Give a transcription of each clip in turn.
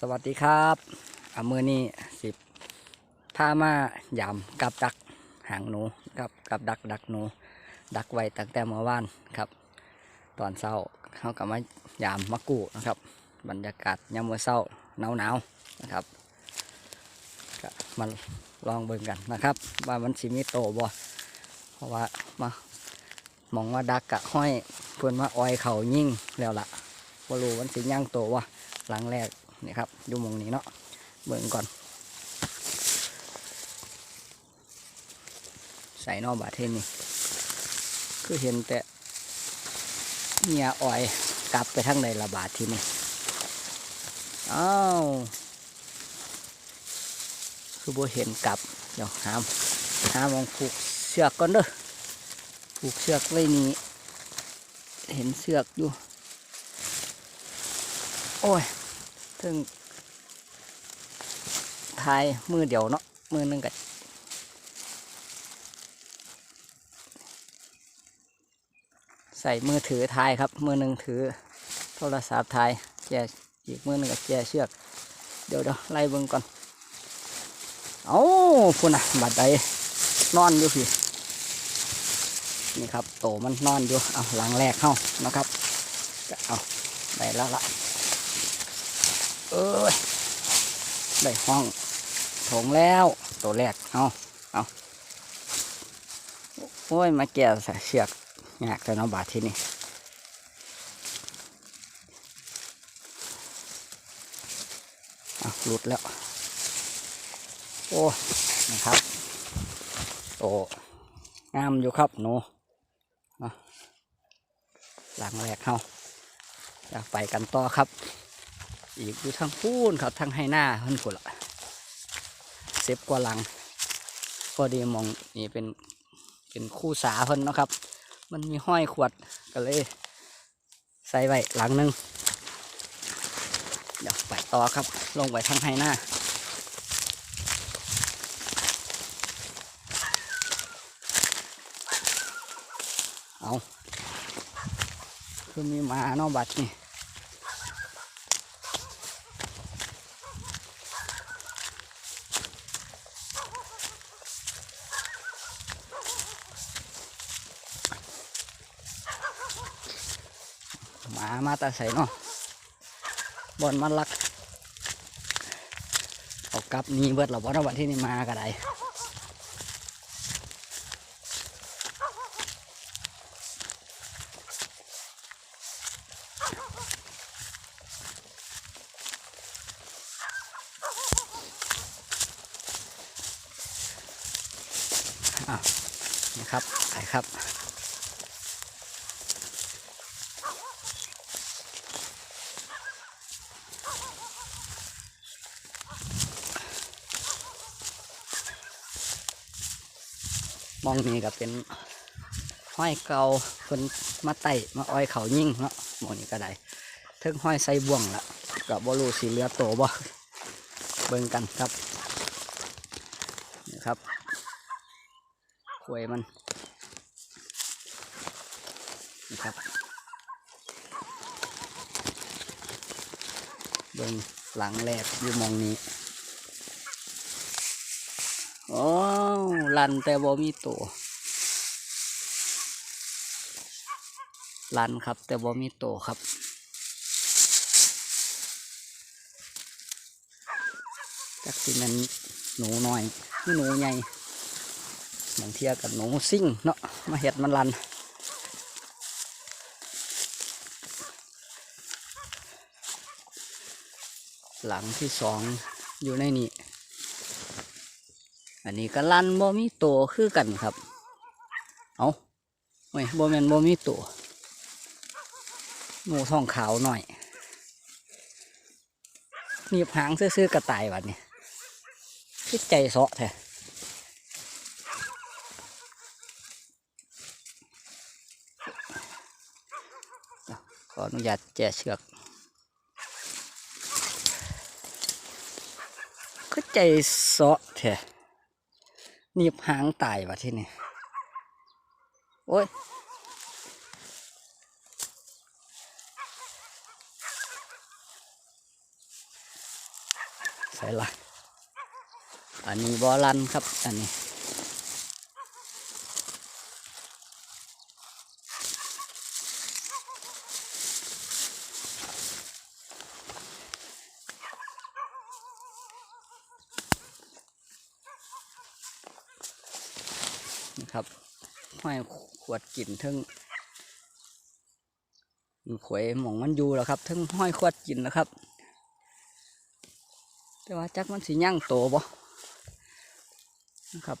สวัสดีครับอามือนี้สิบพามายำกับดักหางหนูกับกับดักดักหนู ดักไว้ตั้งแต่เมื่อวานครับ ตอนเช้าเขากับมายามมะกูนะครับ บรรยากาศยามมื้อเช้าหนาวหนาวนะครับก็มันลองเบิ่งกันนะครับ ว่ามันสิมีโตบ่เพราะว่ามา มองว่าดักกะห้อยเพื่อนว่าออยเขายิ่งแล้วล่ะบ่รู้มันสิย่างโตวะหลังแรก นี่ครับอยู่มงนี้เนาะเบิ่งก่อน ใส่นอกบาทเทนนี่คือเห็นแต่เมียอ่อยกลับไปทางใดละบาทที่นี่อ้าวคือบ่เห็นกลับเดี๋ยวหามหามองผูกเสือกก่อนเด้อผูกเสือกไว้นี่เห็นเสือกอยู่ โอ้ย ถึงทายมือเดียวเนาะมือหนึงกับใส่มือถือทายครับ มือหนึ่งถือโทรศัพท์ทายแจอีกมือหนึ่งกับแจเชือก เดี๋ยวเดี๋ยวไล่เบิ่งก่อนเอาพุ่นอะบัดใดนอนอยู่พี่นี่ครับโตมันนอนอยู่เอาหลังแรกเข้านะครับเอาได้แล้วละ อ้ยได้ห้องถงแล้ว ตัวแรก เอาเอาโอ้ย มาแก่ใส่เชือกยากแต่เนาะบาทที่นี่เอาหลุดแล้ว โอ้นะครับโตงามอยู่ครับหนูหลังแรกเขาอยากไปกันต่อครับ อีกอยู่ทางพูนครับทางให้หน้าเพิ่นพุ่นละเซฟกว่าหลัง พอดีมองนี่เป็นเป็นคู่สาเพิ่นนะครับ มันมีห้อยขวดก็เลย ใส่ไว้หลังนึงเดี๋ยวไปต่อครับ ลงไปทางให้หน้าเอาคือมีมาเนอกบัดนี่ หมามาแตาใส่เนาะบอนมันลักเอากลับนี่เบิดเราบ่ได้วันที่นี่มาก็ได้อะนะครับไปครับ มองนี่ก็เป็นห้อยเกาคนมาไต่มาอ้อยเขายิ่งเนาะมองนี้ก็ได้เทิงห้อยใส่บ่วงละกับบรูสีเหลือโตบ่เบิ่งกันครับนี่ครับควยมันนี่ครับเบิ่งหลังแรกอยู่มองนี้ โอ้ลันแต่บ่มีตัวลันครับ แต่บ่มีตัวครับจักสิแมันหนูน้อยหรือหนูใหญ่บางเทียกับหนูซิ่งเนาะมาเห็ดมันลันหลังที่สองอยู่ในนี้ อันนี้ก็ลั่นบ่มีตัวคือกันครับ เอาเฮ้ยบ่แมนบ่มีตัวหนูท้องขาวหน่อยหนีบหางซื่อๆกระต่ายบัดนี้คิดใจเสาะแท้ขออนุญาตแจเชือกก็ใจเสาะแท้ หนีบหางตายวะที่นี่โอ้ยใส่ละอันนี้บอลันครับ อันนี้ ครับห้อยขวดกลิ่นทั้งมันขวยหมองมันอยู่แล้วครับทั้งห้อยขวดกลิ่นนะครับ แต่ว่าจักมันสีย่างโตบ่นะครับ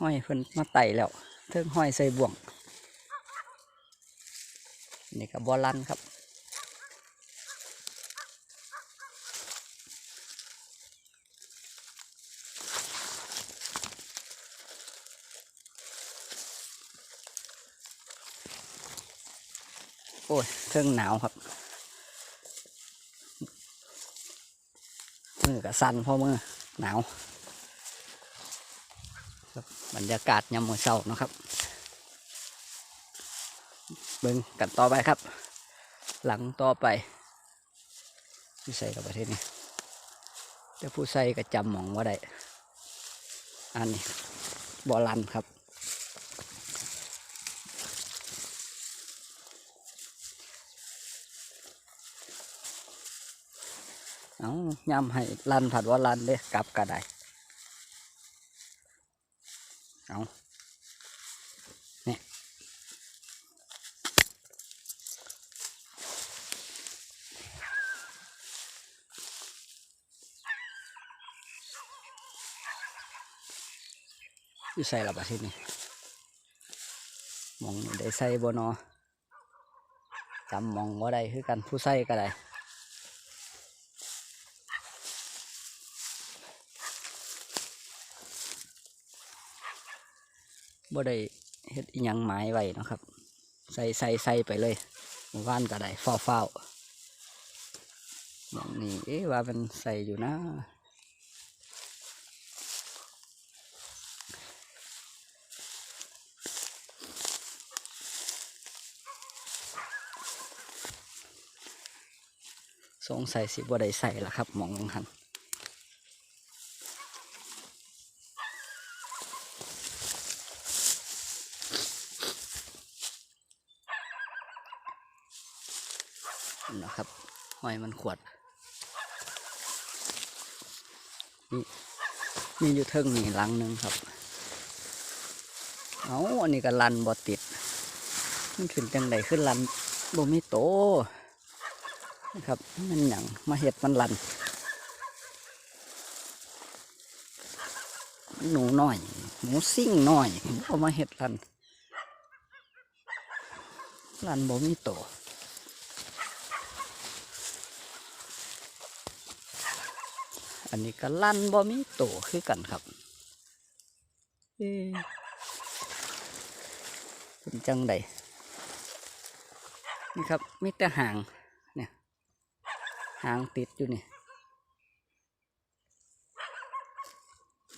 ห้อยเพิ่นมาไต่แล้วทั้งห้อยใส่บ่วงนี่กับบอลันครับ โอ้ยเครื่องหนาวครับมือกับสั่นเพราะมือหนาวครับบรรยากาศยามมื้อเช้านะครับ เบิ่งกันต่อไปครับ หลังต่อไปผู้ใส่กับประเทศนี้แต่ผู้ใส่ก็จำหมองว่าได้อันนี้บอลันครับ เอาย้ำให้ลันผัดว่าลันเด้กลับก็ได้เอาเนี่ยอยู่ใส่ละบาทีนี่มองได้ใส่บนอจำมองว่าได้คือกันผู้ใส่ก็ได้ บ่ได้เฮ็ดอิหยังหมายไว้นะครับ ใส่ใส่ใส่ไปเลยหมู่บ้านก็ได้เฝ้าเฝ้าอย่างนี้เอ๊ะว่ามันใส่อยู่นะสงสัยสิบ่ได้ใส่ละครับหมองหัน นะครับหอยมันขวด นี่มีอยู่เทิงนี่หลังหนึ่งครับ เอาอันนี้ก็ลันบ่ติด มันขึ้นจังใดขึ้นลันบ่มีโตนะครับ มันหยังมาเห็ดมันลัน หนูน้อยหมูซิ่งน้อยเอามาเห็ดลันลันบ่มีโต อันนี้ก็ลั่นบ่มีโตคือกันครับเอ๊ะเป็นจังใดนี่ครับมีแต่หางเนี่ยหางติดอยู่นี่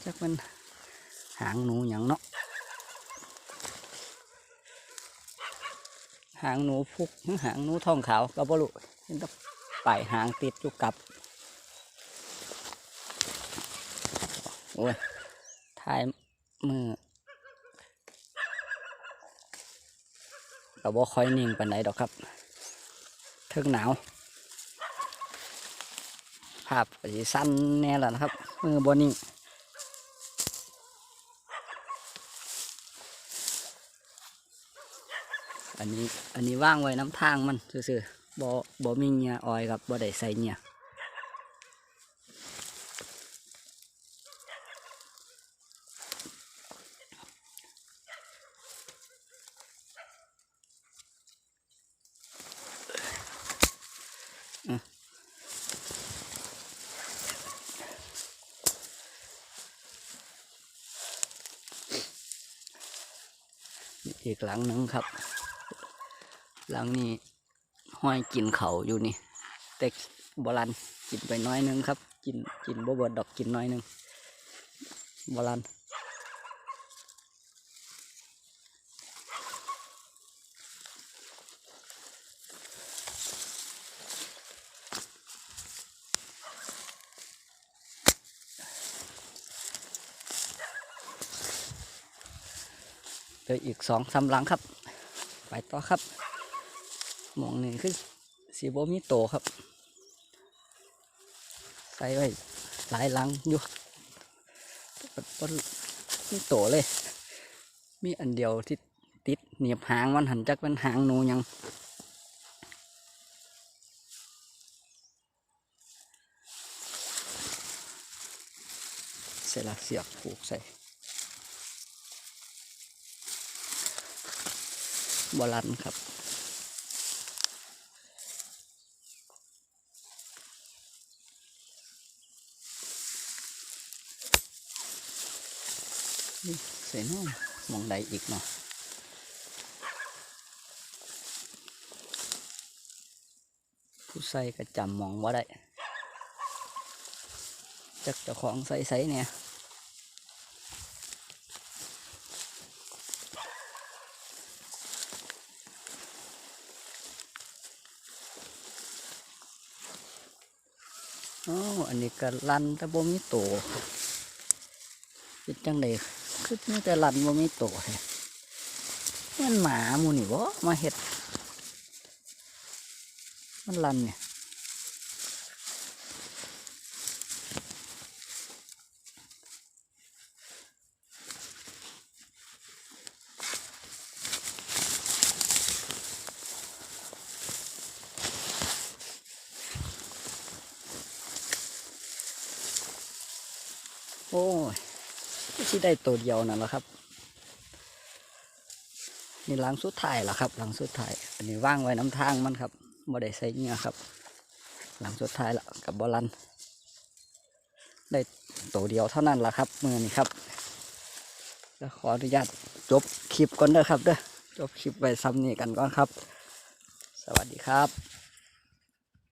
จักมันหางหนูอย่างเนาะหางหนูพุกหรือหางหนูทองขาวก็บ่รู้เห็นแตปลายหางติดอยู่กับ โอ้ยถ่ายมือก็บ่ค่อยนิ่งปานใดดอกครับเทิงหนาว ภาพสิสั้นแน่แล้วนะครับ มือบนิ่งอันนี้อันนี้ว่างไว้น้ำทางมันซื่อๆบ่บ่มีเงียออยครับบ่ได้ใส่เงีย อีกหลังหนึ่งครับ หลังนี้ห้อยกินเขาอยู่นี่ แต่บรันกินไปน้อยหนึงครับ กินกินบ่เบิดดอกกินน้อยหนึงบรา เหลืออีกสองสามหลังครับ ไปต่อครับหมองหนี่งคือสีโบมีโตครับ ใส่ไว้หลายหลังอยู่บนมีโตเลย มีอันเดียวที่ติดเหนียบหางมันหันจักเป็นหางนูยังเสร็จแล้วเสียบผูกใส่ บอลันครับ ใส่น้องมองใดอีกเนาะผู้ใส่ก็จำมองว่าได้จักเจ้าของใส่ใส่เนี่ย อ๋ออันนี้ก็ลันแต่บ่มีโตเป็นจังไดคือมีแต่ลันบ่มีโตแท้แม่นหมาหมูนี่บ่มาเห็ด มันลันเนี่ย โอ้ยที่ ได้ตัวเดียวนั่นแหละครับ นี่หลังสุดท้ายละครับ หลังสุดท้าย อันนี้ว่างไว้น้ำทางมันครับบ่ได้ใส่เงื่อครับ หลังสุดท้ายละกับบอลัน ได้ตัวเดียวเท่านั้นละครับมือนี้ครับแล้วขออนุญาตจบคลิปก่อนเด้อครับเด้อจบคลิปไว้ซ้ำนี้กันก่อนครับ สวัสดีครับ